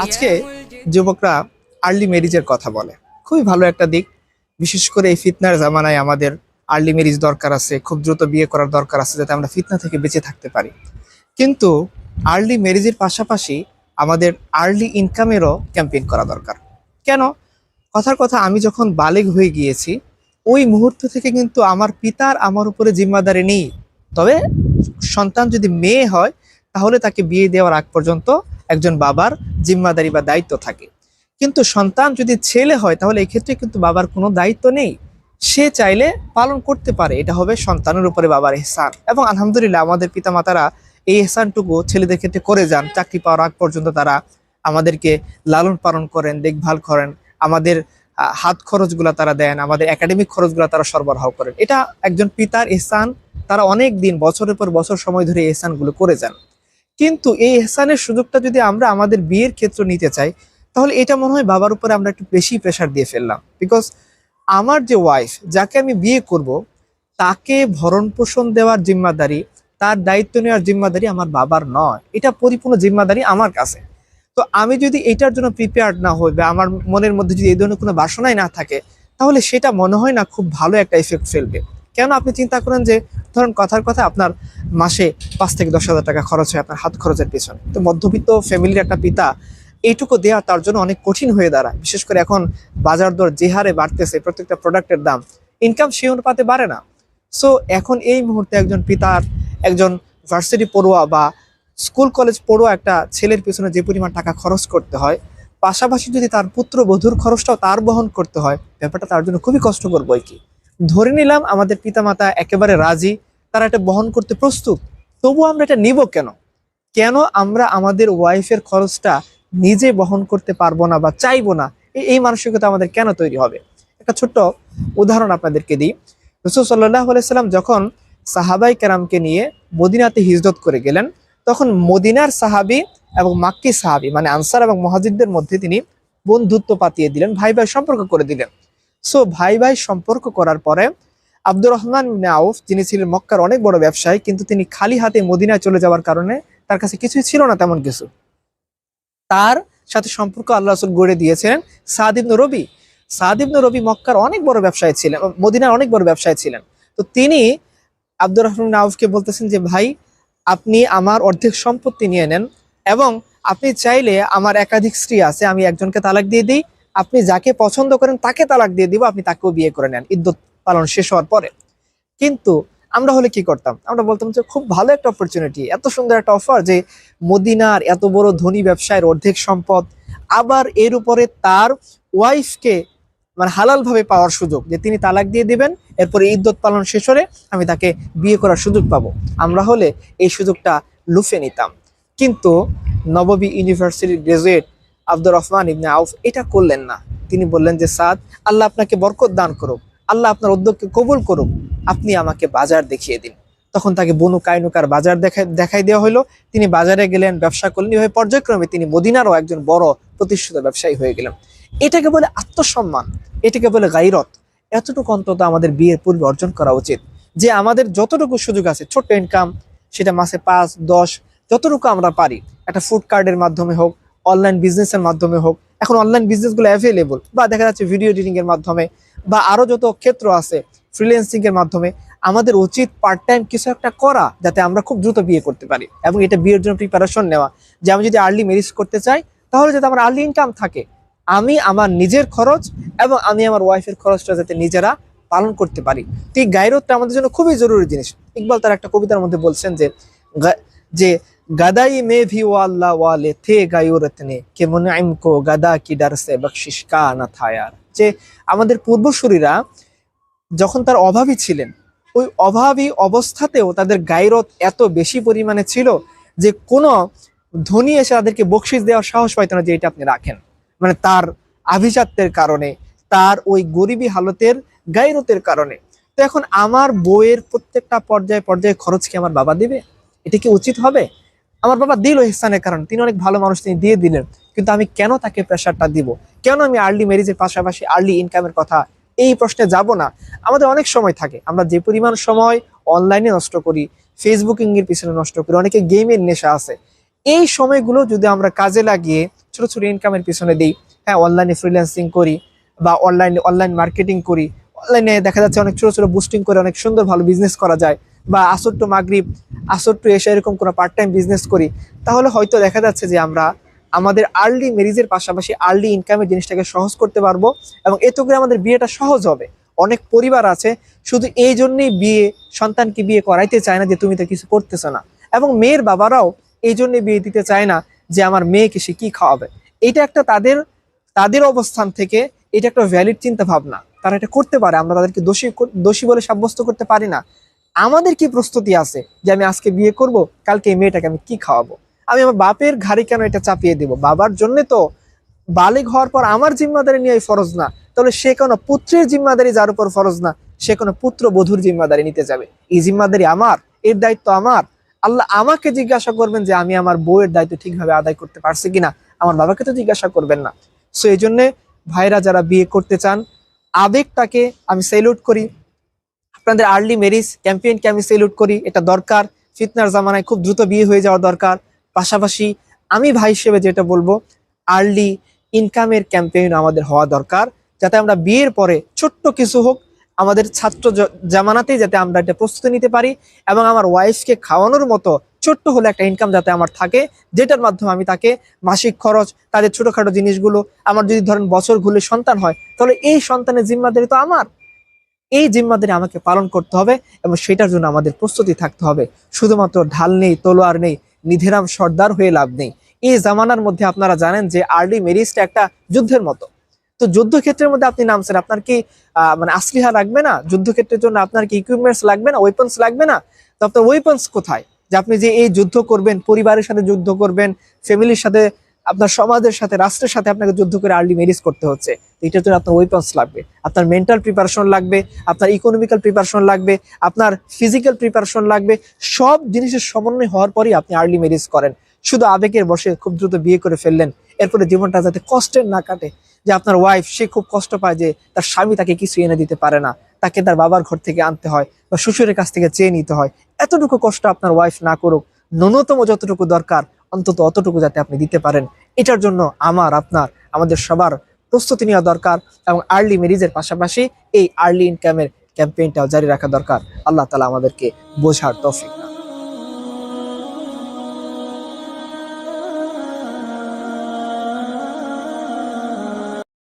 আজকে যুবকরা আর্লি ম্যারিজের কথা বলে। খুবই ভালো একটা দিক। বিশেষ করে এই ফিতনার জামানায় আমাদের আর্লি ম্যারিজ দরকার আছে খুব দ্রুত বিয়ে করার দরকার আছে যাতে আমরা ফিতনা থেকে বেঁচে থাকতে পারি। কিন্তু আর্লি ম্যারিজের পাশাপাশি আমাদের আর্লি ইনকামেরও ক্যাম্পেইন করা দরকার। কেন? কথার কথা আমি যখন বালেগ হয়ে গিয়েছি ওই মুহূর্ত থেকে কিন্তু আমার পিতার আমার উপরে জিম্মাদারি নেই। তবে সন্তান যদি মেয়ে হয়, তাহলে তাকে বিয়ে দেওয়ার আগ পর্যন্ত একজন বাবার জিম্মাদারি বা দায়িত্ব থাকে। কিন্তু সন্তান যদি ছেলে হয়, তাহলে এক্ষেত্রে কিন্তু বাবার কোনো দায়িত্ব নেই। সে চাইলে পালন করতে পারে, এটা হবে সন্তানের উপরে বাবার এহসান। এবং আলহামদুলিল্লাহ আমাদের পিতামাতারা এই এহসানটুকু ছেলেদের ক্ষেত্রে করে যান। চাকরি পাওয়ার আগ পর্যন্ত তারা আমাদেরকে লালন পালন করেন, দেখভাল করেন। আমাদের হাত খরচগুলো তারা দেন, আমাদের একাডেমিক খরচগুলো তারা সরবরাহ করেন। এটা একজন পিতার এহসান তারা অনেক দিন, বছরের পর বছর সময় ধরে এহসানগুলো করে যান। কিন্তু এই এহসানের সুযোগটা যদি আমরা আমাদের বিয়ের ক্ষেত্র নিতে চাই, তাহলে এটা মনে হয় বাবার উপরে আমরা একটু বেশি প্রেশার দিয়ে ফেললাম। বিকজ আমার যে ওয়াইফ যাকে আমি বিয়ে করব, তাকে ভরণ পোষণ দেওয়ার জিম্মাদারি, তার দায়িত্ব নেওয়ার জিম্মাদারি আমার বাবার নয়। এটা পরিপূর্ণ জিম্মাদারি আমার কাছে। তো আমি যদি এটার জন্য প্রিপেয়ার্ড না হই বা আমার মনের মধ্যে যদি এই ধরনের কোনো বাসনাই না থাকে, তাহলে সেটা মনে হয় না খুব ভালো একটা এফেক্ট ফেলবে। কেন আপনি চিন্তা করেন যে, ধরুন কথার কথা আপনার মাসে পাঁচ থেকে দশ হাজার টাকা খরচ হয় আপনার হাত খরচের পেছনে। তো মধ্যবিত্ত ফ্যামিলির একটা পিতা এইটুকু দেওয়া তার জন্য অনেক কঠিন হয়ে দাঁড়ায়। বিশেষ করে এখন বাজার দর যে হারে বাড়তেছে, প্রত্যেকটা প্রোডাক্টের দাম ইনকাম সেই অনুপাতে বাড়ে না। সো এখন এই মুহূর্তে একজন পিতার, একজন ভার্সিটি পড়ুয়া বা স্কুল কলেজ পড়ুয়া একটা ছেলের পিছনে যে পরিমাণ টাকা খরচ করতে হয়, পাশাপাশি যদি তার পুত্র বধূর খরচটাও তার বহন করতে হয়, ব্যাপারটা তার জন্য খুবই কষ্টকর বই কি? ধরে নিলাম আমাদের পিতামাতা একেবারে রাজি, তারা এটা বহন করতে প্রস্তুত তবু আমরা এটা নিব কেন? কেন আমরা আমাদের ওয়াইফের খরচটা নিজে বহন করতে পারব না বা চাইব না? এই মানসিকতা আমাদের কেন তৈরি হবে? একটা ছোট্ট উদাহরণ আপনাদেরকে দিই। রসুল সাল্লাহ সাল্লাম যখন সাহাবাই কেরামকে নিয়ে মদিনাতে হিজরত করে গেলেন, তখন মদিনার সাহাবি এবং মাক্কি সাহাবি মানে আনসার এবং মহাজিদদের মধ্যে তিনি বন্ধুত্ব পাতিয়ে দিলেন ভাই ভাই সম্পর্ক করে দিলেন। সো ভাই ভাই সম্পর্ক করার পরে আব্দুর রহমান ইবনে আউফ, যিনি ছিলেন মক্কার অনেক বড় ব্যবসায়ী, কিন্তু তিনি খালি হাতে মদিনায় চলে যাওয়ার কারণে তার কাছে কিছুই ছিল না তেমন কিছু। তার সাথে সম্পর্ক আল্লাহ রসুল গড়ে দিয়েছিলেন সাদিবন রবি। সাদিবন রবি মক্কার অনেক বড় ব্যবসায়ী ছিলেন, মদিনার অনেক বড় ব্যবসায়ী ছিলেন। তো তিনি আব্দুর রহমান আউফকে বলতেছেন যে, ভাই, আপনি আমার অর্ধেক সম্পত্তি নিয়ে নেন এবং আপনি চাইলে আমার একাধিক স্ত্রী আছে, আমি একজনকে তালাক দিয়ে দিই আপনি যাকে পছন্দ করেন তাকে তালাক দিয়ে দিব, আপনি তাকেও বিয়ে করে নেন। ইদ্যুৎ পালন শেষ হওয়ার পরে। কিন্তু আমরা হলে কি করতাম? আমরা বলতাম যে, খুব ভালো একটা অপরচুনিটি এত সুন্দর একটা অফার যে মদিনার এত বড় ধনী ব্যবসায়ের অর্ধেক সম্পদ, আবার এর উপরে তার ওয়াইফকে মানে হালাল ভাবে পাওয়ার সুযোগ যে তিনি তালাক দিয়ে দিবেন, এরপরে ইদ্যত পালন শেষ হলে আমি তাকে বিয়ে করার সুযোগ পাবো। আমরা হলে এই সুযোগটা লুফে নিতাম। কিন্তু নববী ইউনিভার্সিটির graduate Abdur Rahman ibn Auf এটা করলেন না। তিনি বললেন যে, সাদ, আল্লাহ আপনাকে বরকত দান করুক, আল্লাহ আপনার উদ্যোগকে কবুল করুক, আপনি আমাকে বাজার দেখিয়ে দিন। তখন তাকে বনু কাইনুকার বাজার দেখায় দেখাই দেওয়া হলো তিনি বাজারে গেলেন, ব্যবসা করলেন। এভাবে পর্যায়ক্রমে তিনি মদিনারও একজন বড় প্রতিষ্ঠিত ব্যবসায়ী হয়ে গেলেন। এটাকে বলে আত্মসম্মান, এটাকে বলে গাইরত। এতটুকু অন্তত আমাদের বিয়ের পূর্বে অর্জন করা উচিত। যে আমাদের যতটুকু সুযোগ আছে, ছোট্ট ইনকাম সেটা মাসে পাঁচ, দশ, যতটুকু আমরা পারি, একটা ফুড কার্ডের মাধ্যমে হোক অনলাইন বিজনেসের মাধ্যমে হোক, এখন অনলাইন বিজনেসগুলো অ্যাভেলেবল বা দেখা যাচ্ছে ভিডিও এডিটিং এর মাধ্যমে বা আরও যত ক্ষেত্র আছে ফ্রিল্যান্সিং এর মাধ্যমে, আমাদের উচিত পার্ট টাইম কিছু একটা করা যাতে আমরা খুব দ্রুত বিয়ে করতে পারি এবং এটা বিয়ের জন্য প্রিপারেশন নেওয়া। যে আমি যদি আর্লি ম্যারেজ করতে চাই, তাহলে যাতে আমার আর্লি ইনকাম থাকে। আমি আমার নিজের খরচ এবং আমি আমার ওয়াইফের খরচটা যাতে নিজেরা পালন করতে পারি। তো এই গাইরতটা আমাদের জন্য খুবই জরুরি জিনিস। ইকবাল তার একটা কবিতার মধ্যে বলছেন যে যে গাদাই মে ভি ওয়াল্লা ওয়ালে থে কে মুনাইম কো গাদা কি ডার সে বখশিশ কা না থায়ার যে আমাদের পূর্বসূরীরা যখন তার অভাবী ছিলেন, ওই অভাবী অবস্থাতেও তাদের গায়রত এত বেশি পরিমাণে ছিল যে কোনো ধনী এসে তাদেরকে বকশিস দেওয়ার সাহস পাইতো না যে এটা আপনি রাখেন। মানে তার আভিজাত্যের কারণে, তার ওই গরিবী হালতের গায়রতের কারণে। তো এখন আমার বইয়ের প্রত্যেকটা পর্যায়ে পর্যায়ে খরচ কি আমার বাবা দিবে? এটা কি উচিত হবে? আমার বাবা দিল ইহসানের কারণ। তিনি অনেক ভালো মানুষ, তিনি দিয়ে দিলেন। কিন্তু আমি কেন তাকে প্রেশারটা দিব? কেন আমি আর্লি ম্যারেজের পাশাপাশি আর্লি ইনকামের কথা এই প্রশ্নে যাব না? আমাদের অনেক সময় থাকে। আমরা যে পরিমাণ সময় অনলাইনে নষ্ট করি ফেসবুকিং এর পিছনে নষ্ট করি, অনেকে গেমের নেশা আছে। এই সময়গুলো যদি আমরা কাজে লাগিয়ে ছোট ছোট ইনকামের পিছনে দিই হ্যাঁ অনলাইনে ফ্রিল্যান্সিং করি বা অনলাইনে অনলাইন মার্কেটিং করি অনলাইনে দেখা যাচ্ছে অনেক ছোট ছোট বুস্টিং করে অনেক সুন্দর ভালো বিজনেস করা যায়। বা আসর টু মাগরিব আসর টু এসে এরকম কোনো পার্ট টাইম বিজনেস করি, তাহলে হয়তো দেখা যাচ্ছে যে আমরা আমাদের আর্লি ম্যারিজের পাশাপাশি আর্লি ইনকামের জিনিসটাকে সহজ করতে পারব এবং এতে করে আমাদের বিয়েটা সহজ হবে। অনেক পরিবার আছে, শুধু এই জন্যেই বিয়ে, সন্তানকে বিয়ে করাইতে চায় না যে তুমি তো কিছু করতেছো না। এবং মেয়ের বাবারাও এই জন্যই বিয়ে দিতে চায় না যে আমার মেয়েকে সে কী খাওয়াবে। এটা একটা তাদের তাদের অবস্থান থেকে এটা একটা ভ্যালিড চিন্তা ভাবনা তারা এটা করতে পারে, আমরা তাদেরকে দোষী দোষী বলে সাব্যস্ত করতে পারি না। আমাদের কি প্রস্তুতি আছে যে আমি আজকে বিয়ে করব, কালকে এই মেয়েটাকে আমি কি খাওয়াবো? আমি আমার বাপের ঘাড়ে কেন এটা চাপিয়ে দেব? বাবার জন্য তো বালিক হওয়ার পর আমার জিম্মাদারি নিয়ে ফরজ না। তাহলে সে কোনো পুত্রের জিম্মাদারি যার উপর ফরজ না, সে কোনো পুত্র বধুর জিম্মাদারি নিতে যাবে। এই জিম্মাদারি আমার, এর দায়িত্ব আমার। আল্লাহ আমাকে জিজ্ঞাসা করবেন যে আমি আমার বউয়ের দায়িত্ব ঠিকভাবে আদায় করতে পারছি কিনা। আমার বাবাকে তো জিজ্ঞাসা করবেন না। সো এই জন্যে ভাইরা যারা বিয়ে করতে চান, আবেগটাকে আমি সেলুট করি। আপনাদের আর্লি ম্যারিজ ক্যাম্পেইনকে আমি সেলুট করি, এটা দরকার। ফিতনার জামানায় খুব দ্রুত বিয়ে হয়ে যাওয়া দরকার। পাশাপাশি আমি ভাই হিসেবে যেটা বলব আর্লি ইনকামের ক্যাম্পেইন আমাদের হওয়া দরকার, যাতে আমরা বিয়ের পরে ছোট্ট কিছু হোক, আমাদের ছাত্র জামানাতেই যাতে আমরা এটা প্রস্তুতি নিতে পারি এবং আমার ওয়াইফকে খাওয়ানোর মতো ছোট্ট হলে একটা ইনকাম যাতে আমার থাকে, যেটার মাধ্যমে আমি তাকে মাসিক খরচ, তাদের ছোটোখাটো জিনিসগুলো, আমার যদি ধরেন বছর ঘুরলে সন্তান হয়, তাহলে এই সন্তানের জিম্মাদারি তো আমার। এই জিম্মাদারি আমাকে পালন করতে হবে এবং সেটার জন্য আমাদের প্রস্তুতি থাকতে হবে। শুধুমাত্র ঢাল নেই, তলোয়ার নেই, নিধেরাম সর্দার হয়ে লাভ নেই। এই জামানার মধ্যে আপনারা জানেন যে আর্লি ম্যারিজটা একটা যুদ্ধের মতো। তো যুদ্ধক্ষেত্রের মধ্যে আপনি নামছেন, আপনার কি মানে আসলিহা লাগবে না? যুদ্ধক্ষেত্রের জন্য আপনার কি ইকুইপমেন্টস লাগবে না? ওয়েপন্স লাগবে না? তো আপনার ওয়েপন্স কোথায়? যে আপনি যে এই যুদ্ধ করবেন, পরিবারের সাথে যুদ্ধ করবেন ফ্যামিলির সাথে আপনার সমাজের সাথে, রাষ্ট্রের সাথে আপনাকে যুদ্ধ করে আর্লি ম্যারিজ করতে হচ্ছে। এটার জন্য আপনার ওয়েপন্স লাগবে। আপনার মেন্টাল প্রিপারেশন লাগবে, আপনার ইকোনমিক্যাল প্রিপারেশন লাগবে, আপনার ফিজিক্যাল প্রিপারেশন লাগবে। সব জিনিসের সমন্বয় হওয়ার পরই আপনি আর্লি ম্যারিজ করেন। শুধু আবেগের বসে খুব দ্রুত বিয়ে করে ফেললেন। এরপরে জীবনটা যাতে কষ্টের না কাটে, যে আপনার ওয়াইফ সে খুব কষ্ট পায় যে তার স্বামী তাকে কিছু এনে দিতে পারে না। তাকে তার বাবার ঘর থেকে আনতে হয় বা শ্বশুরের কাছ থেকে চেয়ে নিতে হয়। এতটুকু কষ্ট আপনার ওয়াইফ না করুক। ন্যূনতম যতটুকু দরকার অন্তত অতটুকু যাতে আপনি দিতে পারেন। এটার জন্য আমার, আপনার, আমাদের সবার প্রস্তুতি নেওয়া দরকার এবং আর্লি ম্যারিজের পাশাপাশি এই আর্লি ইনকামের ক্যাম্পেইনটাও জারি রাখা দরকার। আল্লাহ তালা আমাদেরকে বোঝার তফিক